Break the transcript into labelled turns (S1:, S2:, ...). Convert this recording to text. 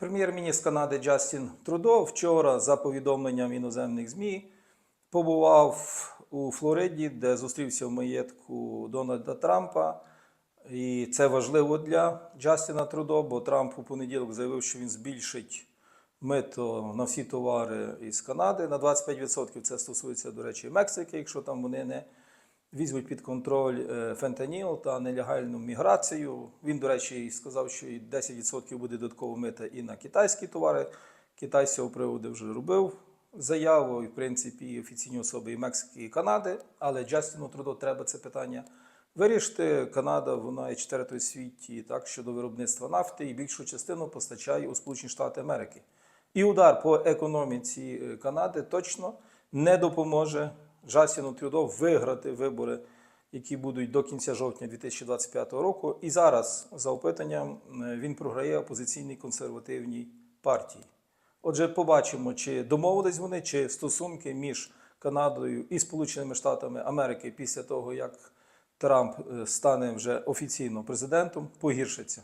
S1: Прем'єр-міністр Канади Джастін Трудо вчора, за повідомленням іноземних ЗМІ, побував у Флориді, де зустрівся в маєтку Дональда Трампа. І це важливо для Джастіна Трудо, бо Трамп у понеділок заявив, що він збільшить мито на всі товари із Канади на 25%. Це стосується, до речі, Мексики, якщо там вони не візьмуть під контроль е, фентаніл та нелегальну міграцію. Він, до речі, сказав, що і 10% буде додатково мита і на китайські товари. Китай з цього приводу вже робив заяву, і в принципі і офіційні особи і Мексики, і Канади. Але Джастіну Трудо треба це питання вирішити. Канада вона є четвертою світі так щодо виробництва нафти і більшу частину постачає у Сполучені Штати Америки. І удар по економіці е, Канади точно не допоможе Джастіну Трюдо виграти вибори, які будуть до кінця жовтня 2025 року. І зараз, за опитанням, е, він програє опозиційній консервативній партії. Отже, побачимо, чи домовились вони, чи стосунки між Канадою і Сполученими Штатами Америки після того, як Трамп е, стане вже офіційно президентом, погіршаться.